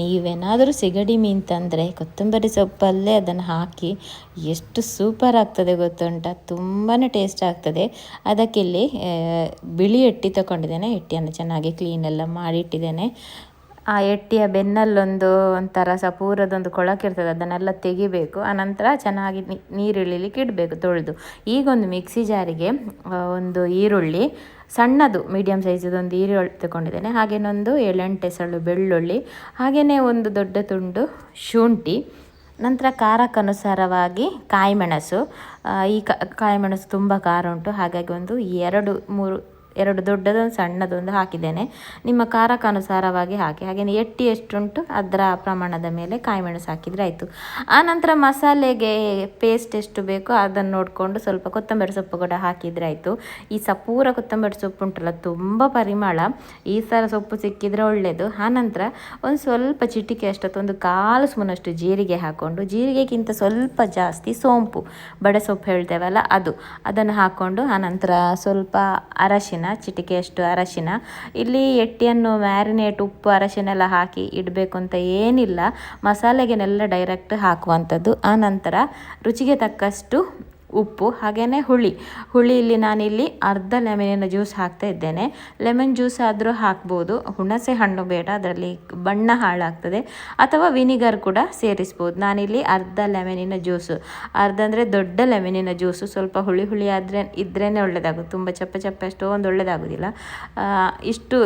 ನೀವೇನಾದರೂ ಸಿಗಡಿ ಮೀನು ತಂದರೆ ಕೊತ್ತಂಬರಿ ಸೊಪ್ಪಲ್ಲೇ ಅದನ್ನು ಹಾಕಿ ಎಷ್ಟು ಸೂಪರ್ ಆಗ್ತದೆ ಗೊತ್ತುಂಟ? ತುಂಬಾ ಟೇಸ್ಟ್ ಆಗ್ತದೆ. ಅದಕ್ಕೆ ಇಲ್ಲಿ ಬಿಳಿ ಎಟ್ಟಿ ತಗೊಂಡಿದ್ದೇನೆ. ಎಟ್ಟಿಯನ್ನು ಚೆನ್ನಾಗಿ ಕ್ಲೀನೆಲ್ಲ ಮಾಡಿಟ್ಟಿದ್ದೇನೆ ಆ ಎಟ್ಟಿಯ ಬೆನ್ನಲ್ಲೊಂದು ಒಂಥರ ಸಪೂರದೊಂದು ಕೊಳಕಿರ್ತದೆ ಅದನ್ನೆಲ್ಲ ತೆಗಿಬೇಕು. ಆನಂತರ ಚೆನ್ನಾಗಿ ನೀರು ಇಳಿಲಿಕ್ಕೆ ಇಡಬೇಕು ತೊಳೆದು. ಈಗೊಂದು ಮಿಕ್ಸಿ ಜಾರಿಗೆ ಒಂದು ಈರುಳ್ಳಿ, ಸಣ್ಣದು ಮೀಡಿಯಮ್ ಸೈಜದೊಂದು ಈರುಳ್ಳಿ ತಗೊಂಡಿದ್ದೇನೆ. ಹಾಗೇನೊಂದು ಏಳೆಂಟು ಎಸಳು ಬೆಳ್ಳುಳ್ಳಿ, ಹಾಗೆಯೇ ಒಂದು ದೊಡ್ಡ ತುಂಡು ಶುಂಠಿ, ನಂತರ ಖಾರಕ್ಕನುಸಾರವಾಗಿ ಕಾಯಿಮೆಣಸು. ಈ ಕಾಯಿಮೆಣಸು ತುಂಬ ಖಾರ ಉಂಟು. ಹಾಗಾಗಿ ಒಂದು ಎರಡು, ಮೂರು ಎರಡು ದೊಡ್ಡದೊಂದು ಸಣ್ಣದೊಂದು ಹಾಕಿದ್ದೇನೆ. ನಿಮ್ಮ ಖಾರಕ್ಕನುಸಾರವಾಗಿ ಹಾಕಿ, ಹಾಗೆಯೇ ಎಟ್ಟಿ ಎಷ್ಟುಂಟು ಅದರ ಪ್ರಮಾಣದ ಮೇಲೆ ಕಾಯಿಮೆಣಸು ಹಾಕಿದರೆ ಆಯಿತು. ಆನಂತರ ಮಸಾಲೆಗೆ ಪೇಸ್ಟ್ ಎಷ್ಟು ಬೇಕೋ ಅದನ್ನು ನೋಡಿಕೊಂಡು ಸ್ವಲ್ಪ ಕೊತ್ತಂಬರಿ ಸೊಪ್ಪು ಕೂಡ ಹಾಕಿದರೆ ಆಯಿತು. ಈ ಸಪೂರ ಕೊತ್ತಂಬರಿ ಸೊಪ್ಪು ಉಂಟಲ್ಲ ತುಂಬ ಪರಿಮಳ. ಈ ಥರ ಸೊಪ್ಪು ಸಿಕ್ಕಿದರೆ ಒಳ್ಳೆಯದು ಆನಂತರ ಒಂದು ಸ್ವಲ್ಪ ಚಿಟಿಕೆ ಅಷ್ಟೊತ್ತು ಒಂದು ಕಾಲು ಸ್ಪೂನಷ್ಟು ಜೀರಿಗೆ ಹಾಕ್ಕೊಂಡು ಜೀರಿಗೆಗಿಂತ ಸ್ವಲ್ಪ ಜಾಸ್ತಿ ಸೋಂಪು. ಬಡೆ ಸೊಪ್ಪು ಹೇಳ್ತೇವಲ್ಲ ಅದು. ಅದನ್ನು ಹಾಕ್ಕೊಂಡು ಆನಂತರ ಸ್ವಲ್ಪ ಅರಶಿನ ಚಿಟಿಕೆಯಷ್ಟು ಅರಶಿನ. ಇಲ್ಲಿ ಎಟ್ಟಿಯನ್ನು ಮ್ಯಾರಿನೇಟ್ ಉಪ್ಪು ಅರಶಿನ ಎಲ್ಲ ಹಾಕಿ ಇಡಬೇಕು ಅಂತ ಏನಿಲ್ಲ. ಮಸಾಲೆಗೆನೆಲ್ಲ ಡೈರೆಕ್ಟ್ ಹಾಕುವಂಥದ್ದು. ಆನಂತರ ರುಚಿಗೆ ತಕ್ಕಷ್ಟು ಉಪ್ಪು ಹಾಗೆಯೇ ಹುಳಿ. ಹುಳಿ ಇಲ್ಲಿ ನಾನಿಲ್ಲಿ ಅರ್ಧ ಲೆಮನಿನ ಜ್ಯೂಸ್ ಹಾಕ್ತಾ ಇದ್ದೇನೆ. ಲೆಮನ್ ಜ್ಯೂಸ್ ಆದರೂ ಹಾಕ್ಬೋದು. ಹುಣಸೆ ಹಣ್ಣು ಬೇಡ, ಅದರಲ್ಲಿ ಬಣ್ಣ ಹಾಳಾಗ್ತದೆ. ಅಥವಾ ವಿನಿಗರ್ ಕೂಡ ಸೇರಿಸ್ಬೋದು. ನಾನಿಲ್ಲಿ ಅರ್ಧ ಲೆಮನಿನ ಜ್ಯೂಸು. ಅರ್ಧ ಅಂದರೆ ದೊಡ್ಡ ಲೆಮನಿನ ಜ್ಯೂಸು. ಸ್ವಲ್ಪ ಹುಳಿ ಹುಳಿ ಆದರೆ ಇದ್ರೇ ಒಳ್ಳೆಯದಾಗುತ್ತೆ ತುಂಬ ಚಪ್ಪ ಚಪ್ಪ ಅಷ್ಟೊಂದು ಒಳ್ಳೆಯದಾಗೋದಿಲ್ಲ ಇಷ್ಟು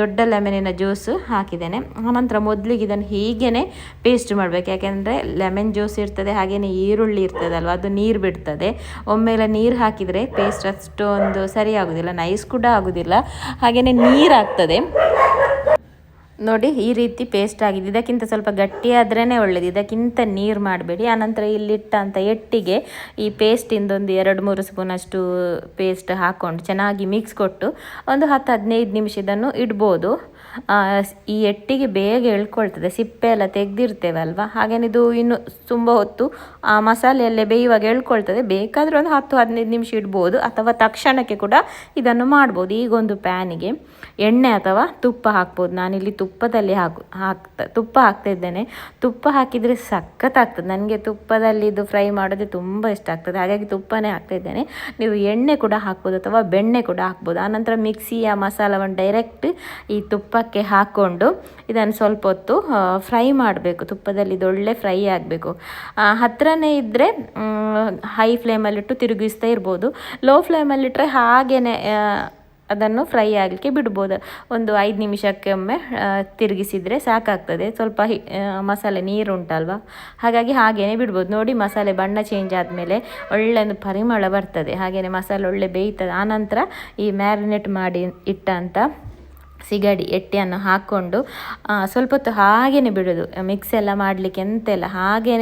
ದೊಡ್ಡ ಲೆಮನಿನ ಜ್ಯೂಸು ಹಾಕಿದ್ದೇನೆ. ಆನಂತರ ಮೊದಲಿಗೆ ಇದನ್ನು ಹೀಗೇ ಪೇಸ್ಟ್ ಮಾಡಬೇಕು. ಯಾಕೆಂದರೆ ಲೆಮನ್ ಜ್ಯೂಸ್ ಇರ್ತದೆ, ಹಾಗೆಯೇ ಈರುಳ್ಳಿ ಇರ್ತದಲ್ವ, ಅದು ನೀರು ಬಿಡ್ತದೆ. ಒಮ್ಮೆಲೆ ನೀರು ಹಾಕಿದರೆ ಪೇಸ್ಟ್ ಅಷ್ಟೊಂದು ಸರಿ ಆಗೋದಿಲ್ಲ ನೈಸ್ ಕೂಡ ಆಗೋದಿಲ್ಲ. ಹಾಗೆಯೇ ನೀರು ಆಗ್ತದೆ. ನೋಡಿ, ಈ ರೀತಿ ಪೇಸ್ಟ್ ಆಗಿದೆ. ಇದಕ್ಕಿಂತ ಸ್ವಲ್ಪ ಗಟ್ಟಿಯಾದ್ರೇ ಒಳ್ಳೇದು. ಇದಕ್ಕಿಂತ ನೀರು ಮಾಡಬೇಡಿ. ಆನಂತರ ಇಲ್ಲಿಟ್ಟಂಥ ಎಟ್ಟಿಗೆ ಈ ಪೇಸ್ಟಿಂದೊಂದು ಎರಡು, ಮೂರು ಸ್ಪೂನಷ್ಟು ಪೇಸ್ಟ್ ಹಾಕ್ಕೊಂಡು ಚೆನ್ನಾಗಿ ಮಿಕ್ಸ್ ಕೊಟ್ಟು ಒಂದು ಹತ್ತು, ಹದಿನೈದು ನಿಮಿಷ ಇದನ್ನು ಇಡ್ಬೋದು. ಈ ಎಟ್ಟಿಗೆ ಬೇಗ ಎಳ್ಕೊಳ್ತದೆ, ಸಿಪ್ಪೆ ಎಲ್ಲ ತೆಗ್ದಿರ್ತೇವಲ್ವ ಹಾಗೇನೆ ಇದು ಇನ್ನು ತುಂಬ ಹೊತ್ತು ಆ ಮಸಾಲೆಯಲ್ಲೇ ಬೇಯುವಾಗ ಎಳ್ಕೊಳ್ತದೆ. ಬೇಕಾದರೆ ಒಂದು ಹತ್ತು, ಹದಿನೈದು ನಿಮಿಷ ಇಡ್ಬೋದು, ಅಥವಾ ತಕ್ಷಣಕ್ಕೆ ಕೂಡ ಇದನ್ನು ಮಾಡ್ಬೋದು. ಈಗೊಂದು ಪ್ಯಾನಿಗೆ ಎಣ್ಣೆ ಅಥವಾ ತುಪ್ಪ ಹಾಕ್ಬೋದು. ನಾನಿಲ್ಲಿ ತುಪ್ಪದಲ್ಲಿ ಹಾಕು, ಹಾಕ್ತಾ, ತುಪ್ಪ ಹಾಕ್ತಾ ಇದ್ದೇನೆ. ತುಪ್ಪ ಹಾಕಿದರೆ ಸಖತ್ತಾಗ್ತದೆ. ನನಗೆ ತುಪ್ಪದಲ್ಲಿ ಇದು ಫ್ರೈ ಮಾಡೋದು ತುಂಬ ಇಷ್ಟ ಆಗ್ತದೆ. ಹಾಗಾಗಿ ತುಪ್ಪನೇ ಹಾಕ್ತಾ ಇದ್ದೇನೆ. ನೀವು ಎಣ್ಣೆ ಕೂಡ ಹಾಕ್ಬೋದು ಅಥವಾ ಬೆಣ್ಣೆ ಕೂಡ ಹಾಕ್ಬೋದು. ಆನಂತರ ಮಿಕ್ಸಿಯ ಮಸಾಲವನ್ನು ಡೈರೆಕ್ಟ್ ಈ ತುಪ್ಪಕ್ಕೆ ಹಾಕ್ಕೊಂಡು ಇದನ್ನು ಸ್ವಲ್ಪ ಹೊತ್ತು ಫ್ರೈ ಮಾಡಬೇಕು. ತುಪ್ಪದಲ್ಲಿ ಇದೊಳ್ಳೆ ಫ್ರೈ ಆಗಬೇಕು. ಹತ್ತಿರನೇ ಇದ್ದರೆ ಹೈ ಫ್ಲೇಮಲ್ಲಿಟ್ಟು ತಿರುಗಿಸ್ತಾ ಇರ್ಬೋದು. ಲೋ ಫ್ಲೇಮಲ್ಲಿಟ್ಟರೆ ಹಾಗೇ ಅದನ್ನು ಫ್ರೈ ಆಗಲಿಕ್ಕೆ ಬಿಡ್ಬೋದು. ಒಂದು ಐದು ನಿಮಿಷಕ್ಕೆ ಒಮ್ಮೆ ತಿರುಗಿಸಿದರೆ ಸಾಕಾಗ್ತದೆ. ಸ್ವಲ್ಪ ಮಸಾಲೆ ನೀರು ಉಂಟಲ್ವ? ಹಾಗಾಗಿ ಹಾಗೇ ಬಿಡ್ಬೋದು. ನೋಡಿ, ಮಸಾಲೆ ಬಣ್ಣ ಚೇಂಜ್ ಆದಮೇಲೆ ಒಳ್ಳೆ ಒಂದು ಪರಿಮಳ ಬರ್ತದೆ. ಹಾಗೆಯೇ ಮಸಾಲೆ ಒಳ್ಳೆ ಬೇಯ್ತದೆ. ಆನಂತರ ಈ ಮ್ಯಾರಿನೇಟ್ ಮಾಡಿ ಇಟ್ಟಂಥ ಸಿಗಡಿ, ಎಟ್ಟೆಯನ್ನು ಹಾಕ್ಕೊಂಡು ಸ್ವಲ್ಪ ಹೊತ್ತು ಹಾಗೇ ಬಿಡೋದು. ಮಿಕ್ಸ್ ಎಲ್ಲ ಮಾಡಲಿಕ್ಕೆ ಎಂತೆಲ್ಲ ಹಾಗೇ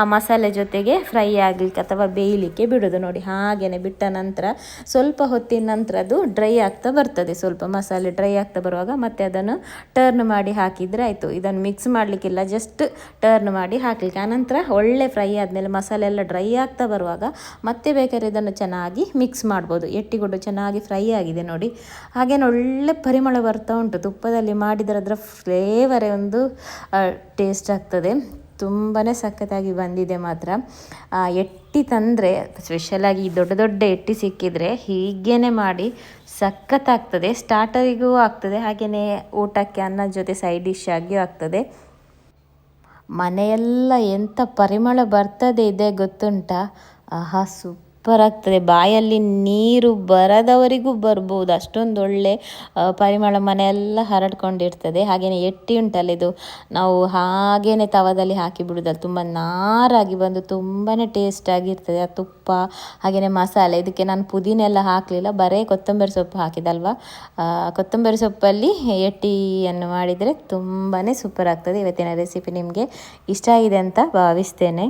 ಆ ಮಸಾಲೆ ಜೊತೆಗೆ ಫ್ರೈ ಆಗಲಿಕ್ಕೆ ಅಥವಾ ಬೇಯಲಿಕ್ಕೆ ಬಿಡೋದು. ನೋಡಿ ಹಾಗೇ ಬಿಟ್ಟ ನಂತರ ಸ್ವಲ್ಪ ಹೊತ್ತಿನ ನಂತರ ಅದು ಡ್ರೈ ಆಗ್ತಾ ಬರ್ತದೆ. ಸ್ವಲ್ಪ ಮಸಾಲೆ ಡ್ರೈ ಆಗ್ತಾ ಬರುವಾಗ ಮತ್ತೆ ಅದನ್ನು ಟರ್ನ್ ಮಾಡಿ ಹಾಕಿದರೆ ಆಯಿತು. ಇದನ್ನು ಮಿಕ್ಸ್ ಮಾಡಲಿಕ್ಕಿಲ್ಲ ಜಸ್ಟ್ ಟರ್ನ್ ಮಾಡಿ ಹಾಕಲಿಕ್ಕೆ. ಆನಂತರ ಒಳ್ಳೆ ಫ್ರೈ ಆದಮೇಲೆ ಮಸಾಲೆ ಎಲ್ಲ ಡ್ರೈ ಆಗ್ತಾ ಬರುವಾಗ ಮತ್ತೆ ಬೇಕಾದ್ರೆ ಇದನ್ನು ಚೆನ್ನಾಗಿ ಮಿಕ್ಸ್ ಮಾಡ್ಬೋದು. ಎಟ್ಟಿಗೊಡ್ಡು ಚೆನ್ನಾಗಿ ಫ್ರೈ ಆಗಿದೆ ನೋಡಿ. ಹಾಗೇನು ಒಳ್ಳೆ ಪರಿಮಳ ಬರ್ತಾ ಉಂಟು. ತುಪ್ಪದಲ್ಲಿ ಮಾಡಿದರೆ ಅದರ ಫ್ಲೇವರೇ ಒಂದು ಟೇಸ್ಟ್ ಆಗ್ತದೆ. ತುಂಬಾ ಸಖತ್ತಾಗಿ ಬಂದಿದೆ ಮಾತ್ರ. ಎಟ್ಟಿ ತಂದರೆ ಸ್ಪೆಷಲಾಗಿ ದೊಡ್ಡ ದೊಡ್ಡ ಎಟ್ಟಿ ಸಿಕ್ಕಿದರೆ ಹೀಗೇ ಮಾಡಿ ಸಖತ್ತಾಗ್ತದೆ. ಸ್ಟಾರ್ಟರಿಗೂ ಆಗ್ತದೆ ಹಾಗೆಯೇ ಊಟಕ್ಕೆ ಅನ್ನ ಜೊತೆ ಸೈಡ್ ಡಿಶ್ ಆಗಿಯೂ ಆಗ್ತದೆ. ಮನೆಯೆಲ್ಲ ಎಂಥ ಪರಿಮಳ ಬರ್ತದೆ ಇದೆ ಗೊತ್ತುಂಟಾ? ಆಹಾ ಸೂಪರ್ ಆಗ್ತದೆ ಬಾಯಲ್ಲಿ ನೀರು ಬರದವರಿಗೂ ಬರ್ಬೋದು. ಅಷ್ಟೊಂದು ಒಳ್ಳೆ ಪರಿಮಳ ಮನೆಯೆಲ್ಲ ಹರಡ್ಕೊಂಡಿರ್ತದೆ. ಹಾಗೆಯೇ ಎಟ್ಟಿ ಉಂಟಲ್ಲ ಇದು. ನಾವು ಹಾಗೇನೆ ತವದಲ್ಲಿ ಹಾಕಿ ಬಿಡೋದಲ್ಲ ತುಂಬ ನಾರಾಗಿ ಬಂದು ತುಂಬಾ ಟೇಸ್ಟ್ ಆಗಿರ್ತದೆ. ಆ ತುಪ್ಪ ಹಾಗೆಯೇ ಮಸಾಲೆ. ಇದಕ್ಕೆ ನಾನು ಪುದೀನ ಎಲ್ಲ ಹಾಕಲಿಲ್ಲ. ಬರೀ ಕೊತ್ತಂಬರಿ ಸೊಪ್ಪು ಹಾಕಿದಲ್ವಾ? ಕೊತ್ತಂಬರಿ ಸೊಪ್ಪಲ್ಲಿ ಎಟ್ಟಿಯನ್ನು ಮಾಡಿದರೆ ತುಂಬಾ ಸೂಪರ್ ಆಗ್ತದೆ ಇವತ್ತಿನ ರೆಸಿಪಿ ನಿಮಗೆ ಇಷ್ಟ ಆಗಿದೆ ಅಂತ ಭಾವಿಸ್ತೇನೆ.